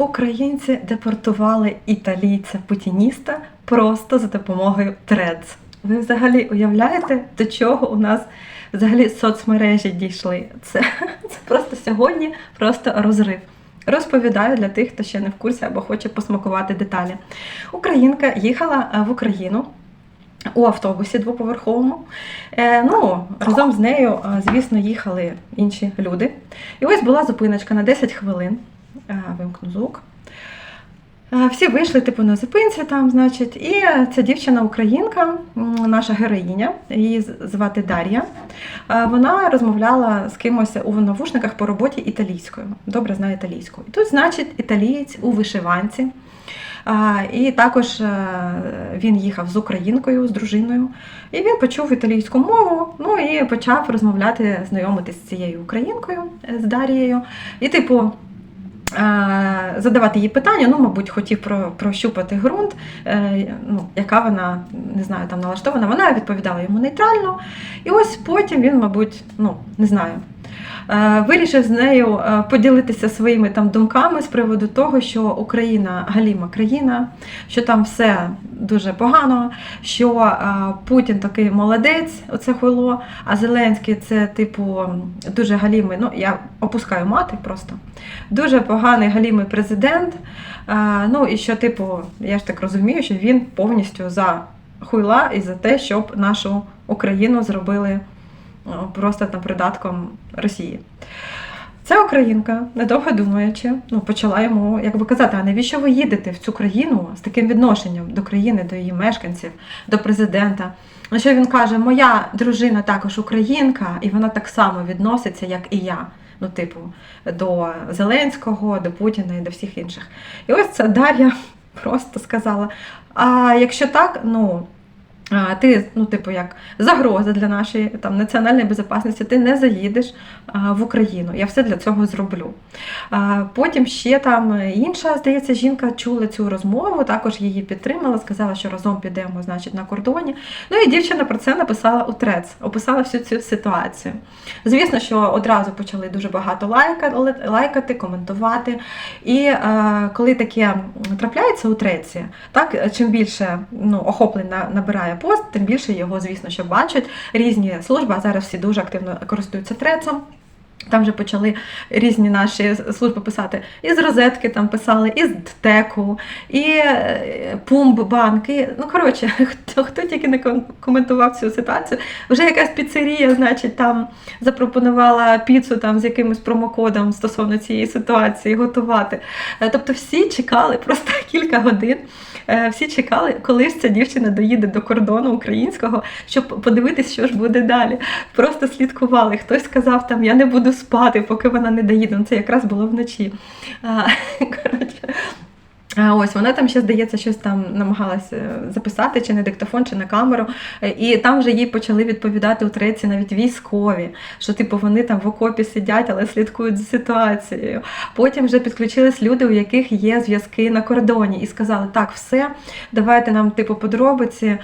Українці депортували італійця путініста просто за допомогою Threads. Ви взагалі уявляєте, до чого у нас взагалі соцмережі дійшли? Це, це просто сьогодні просто розрив. Розповідаю для тих, хто ще не в курсі або хоче посмакувати деталі. Українка їхала е, в Україну у автобусі двоповерховому. Е, ну, разом з нею, е, звісно, їхали інші люди. І ось була зупиночка на 10 хвилин. Вимкну звук. Всі вийшли, типу, на зупинці там, значить, і ця дівчина-українка, наша героїня, її звати Дар'я. Вона розмовляла з кимось у навушниках по роботі італійською. Добре знає італійську. І тут, значить, італієць у вишиванці. І також е, він їхав з українкою, з дружиною, і він почув італійську мову, ну і почав розмовляти, знайомитись з цією українкою, з Дарією. І, типу, задавати їй питання, ну, мабуть, хотів про, прощупати ґрунт, е, ну, яка вона, не знаю, там налаштована. Вона відповідала йому нейтрально. І ось потім він, мабуть, ну, не знаю. Е, Вирішив з нею е, поділитися своїми там думками з приводу того, що Україна галіма країна, що там все дуже погано, що е, Путін такий молодець, оце хуйло, а Зеленський це, типу, дуже галімий. Ну, я опускаю мати просто. Дуже поганий галімий президент. Ну і що, типу, я ж так розумію, що він повністю за хуйла і за те, щоб нашу Україну зробили просто там придатком Росії. Ця українка, недовго думаючи, ну, почала йому якби казати, а навіщо ви їдете в цю країну з таким відношенням до країни, до її мешканців, до президента? На що він каже: Моя дружина також українка, і вона так само відноситься, як і я. Ну, типу, до Зеленського, до Путіна і до всіх інших. І ось ця Дар'я просто сказала: а якщо так, ну. А, Ти, ну, типу, як загроза для нашої там національної безпечності, ти не заїдеш а, в Україну. Я все для цього зроблю. А, Потім ще там інша, здається, жінка чула цю розмову, також її підтримала, сказала, що разом підемо, значить, на кордоні. Ну і дівчина про це написала у трец, описала всю цю ситуацію. Звісно, що одразу почали дуже багато лайка, лайкати, коментувати. І е, коли таке трапляється у треці, так чим більше ну, охоплень набирає пост, тим більше його, звісно, що бачать різні служби. Зараз всі дуже активно користуються трецом. Там вже почали різні наші служби писати. Із розетки там писали, із ДТЕКу, і е, Пумб-банк. І, ну, коротше, хто, хто тільки не коментував цю ситуацію. Вже якась піцерія, значить, там запропонувала піцу там з якимось промокодом стосовно цієї ситуації готувати. Е, Тобто всі чекали просто кілька годин. Е, Всі чекали, коли ж ця дівчина доїде до кордону українського, щоб подивитись, що ж буде далі. Просто слідкували. Хтось сказав там, я не буду спати, поки вона не доїде. Ну, це якраз було вночі. А, коротше. А ось вона там ще, здається, щось там намагалась е, записати, чи на диктофон, чи на камеру. Е, І там вже їй почали відповідати у треці навіть військові, що типу вони там в окопі сидять, але слідкують за ситуацією. Потім вже підключились люди, у яких є зв'язки на кордоні, і сказали: так, все, давайте нам, типу, подробиці,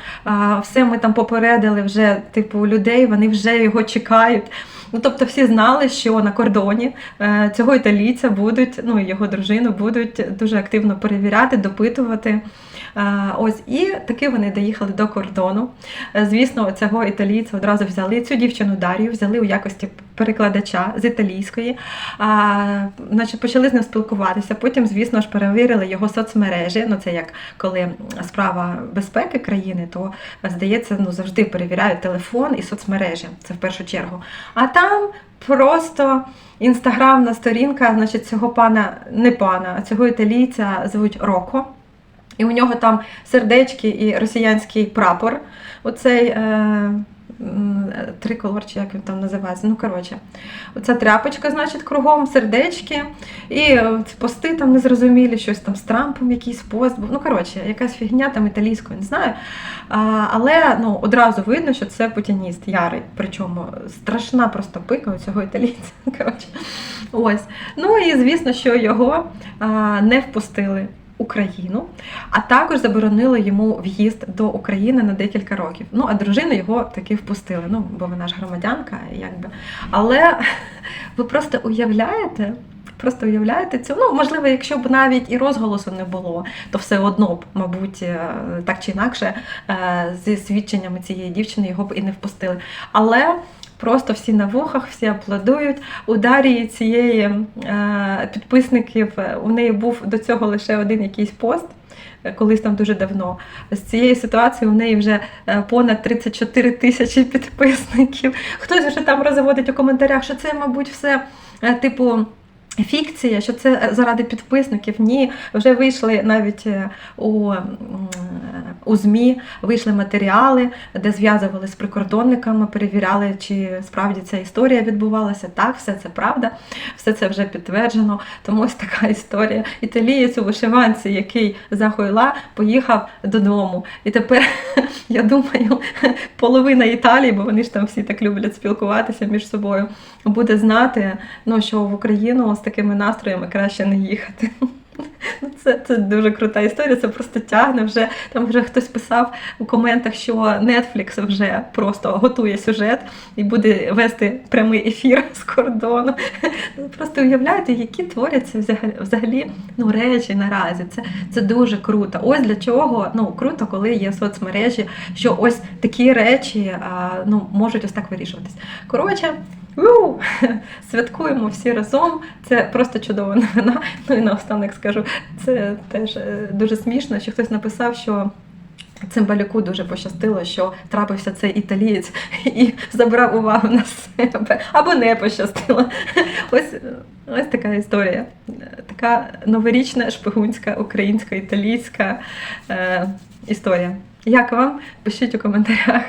все ми там попередили вже, типу, людей, вони вже його чекають. Ну, тобто всі знали, що на кордоні е, цього італійця будуть, ну його дружину будуть дуже активно перевіряти, допитувати. Ось і таки вони доїхали до кордону. Е, Звісно, цього італійця одразу взяли цю дівчину Дар'ю, взяли у якості перекладача з італійської. А, значить, почали з ним спілкуватися. Потім, звісно ж, перевірили його соцмережі. Ну, це як коли справа безпеки країни, то здається, ну завжди перевіряють телефон і соцмережі. Це в першу чергу. А там просто інстаграмна сторінка, значить, цього пана, не пана, а цього італійця звуть Роко. І у нього там сердечки і росіянський прапор. Оцей е, триколор, чи як він там називається. Ну, коротше, оця тряпочка, значить, кругом, сердечки. І е, пости там незрозумілі, щось там з Трампом, якийсь пост був. Ну, коротше, якась фігня там італійською, не знаю. А, але ну, одразу видно, що це путініст ярий. Причому страшна просто пика у цього італійця. Коротше. Ось. Ну і звісно, що його а, не впустили. Україну, а також заборонили йому в'їзд до України на декілька років. Ну а дружину його таки впустили. Ну бо вона ж громадянка, якби. Але ви просто уявляєте, Просто уявляєте цю. Ну, можливо, якщо б навіть і розголосу не було, то все одно б, мабуть, е, так чи інакше, е, зі свідченнями цієї дівчини його б і не впустили. Але просто всі на вухах, всі аплодують. У Дарії цієї е, підписників е, у неї був до цього лише один якийсь пост. е, Колись там дуже давно. З цієї ситуації у неї вже понад 34 тисячі підписників. Хтось вже там розводить у коментарях, що це, мабуть, все типу. Фікція, що це заради підписників. Ні, вже вийшли навіть е, у, у ЗМІ, вийшли матеріали, де зв'язували з прикордонниками, перевіряли, чи справді ця історія відбувалася. Так, все це правда, все це вже підтверджено. Тому ось така історія. Італієць у вишиванці, який за Хойла поїхав додому. І тепер я думаю, половина Італії, бо вони ж там всі так люблять спілкуватися між собою, буде знати, ну, що в Україну такими настроями краще не їхати. Ну, Це, це дуже крута історія, це просто тягне вже. Там вже хтось писав у коментах, що Netflix вже просто готує сюжет і буде вести прямий ефір з кордону. Ну, Просто уявляєте, які творяться взагалі, взагалі ну, речі наразі. Це, це дуже круто. Ось для чого ну, круто, коли є соцмережі, що ось такі речі а, ну, можуть ось так вирішуватись. Коротше. У, Святкуємо всі разом. Це просто чудова новина. Ну і наостанок скажу, це теж е, дуже смішно, що хтось написав, що. Цимбалюку дуже пощастило, що трапився цей італієць і забрав увагу на себе. Або не пощастило. Ось, ось така історія. Така новорічна, шпигунська, українська, італійська е, історія. Як вам? Пишіть у коментарях.